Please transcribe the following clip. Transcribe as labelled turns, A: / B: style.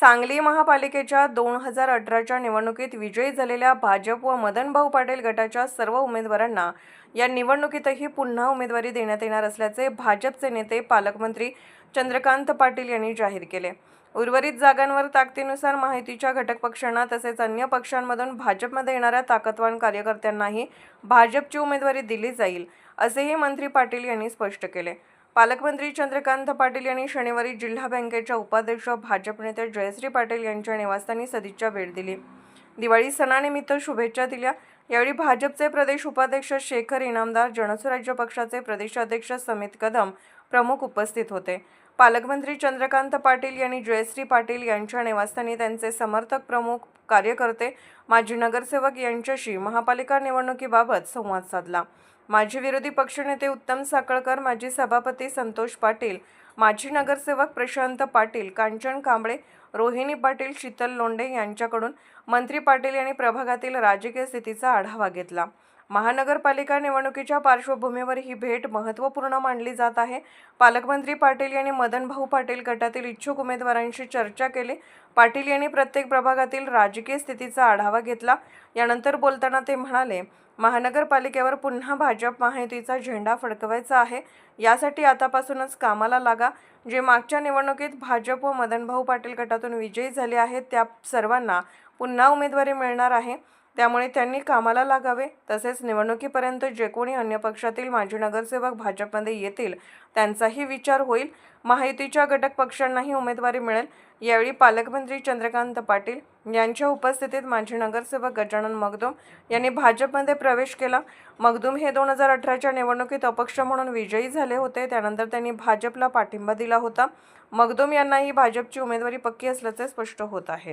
A: सांगली महापालिकेच्या दोन हजार अठराच्या निवडणुकीत विजयी झालेल्या भाजप व मदनभाऊ पाटील गटाच्या सर्व उमेदवारांना या निवडणुकीतही पुन्हा उमेदवारी देण्यात येणार असल्याचे भाजपचे नेते पालकमंत्री चंद्रकांत पाटील यांनी जाहीर केले. उर्वरित जागांवर ताकदीनुसार माहितीच्या घटक पक्षांना तसेच अन्य पक्षांमधून भाजपमध्ये येणाऱ्या ताकदवान कार्यकर्त्यांनाही भाजपची उमेदवारी दिली जाईल असेही मंत्री पाटील यांनी स्पष्ट केले. पालकमंत्री चंद्रकांत पाटील यांनी शनिवारी जिल्हा बँकेच्या उपाध्यक्ष भाजप नेते जयश्री पाटील यांच्या निवासस्थानी सदिच्छा भेट दिली. दिवाळी सणानिमित्त शुभेच्छा दिल्या. यावेळी भाजपचे प्रदेश उपाध्यक्ष शेखर इनामदार जनसुराज्य पक्षाचे प्रदेशाध्यक्ष समित कदम प्रमुख उपस्थित होते. पालकमंत्री चंद्रकांत पाटील यांनी जयश्री पाटील यांच्या निवासस्थानी त्यांचे समर्थक प्रमुख कार्यकर्ते माजी नगरसेवक यांच्याशी महापालिका निवडणुकीबाबत संवाद साधला. माजी विरोधी पक्षनेते उत्तम साकळकर माजी सभापती संतोष पाटील माजी नगरसेवक प्रशांत पाटील कांचन कांबळे रोहिणी पाटील शीतल लोंडे यांच्याकडून मंत्री पाटील यांनी प्रभागातील राजकीय स्थितीचा आढावा घेतला. महानगरपालिका निवडणुकीच्या पार्श्वभूमीवर ही भेट महत्त्वपूर्ण मानली जात आहे. पालकमंत्री पाटील यांनी मदनभाऊ पाटील गटातील इच्छुक उमेदवारांशी चर्चा केली. पाटील यांनी प्रत्येक प्रभागातील राजकीय स्थितीचा आढावा घेतला. यानंतर बोलताना ते म्हणाले महानगरपालिकेवर पुन्हा भाजप महायुतीचा झेंडा फडकवायचा आहे. यासाठी आतापासूनच कामाला लागा. जे मागच्या निवडणुकीत भाजप व मदनभाऊ पाटील गटातून विजयी झाले आहेत त्या सर्वांना पुन्हा उमेदवारी मिळणार आहे. त्यामुळे त्यांनी कामाला लागावे. तसेच निवडणुकीपर्यंत जे कोणी अन्य पक्षातील माजी नगरसेवक भाजपमध्ये येतील त्यांचाही विचार होईल. महायुतीच्या घटक पक्षांनाही उमेदवारी मिळेल. यावेळी पालकमंत्री चंद्रकांत पाटील यांच्या उपस्थितीत माजी नगरसेवक गजानन मगदूम यांनी भाजपमध्ये प्रवेश केला. मगदूम हे दोन हजार अठराच्या निवडणुकीत अपक्ष म्हणून विजयी झाले होते. त्यानंतर त्यांनी भाजपला पाठिंबा दिला होता. मगदूम यांनाही भाजपची उमेदवारी पक्की असल्याचे स्पष्ट होत आहे.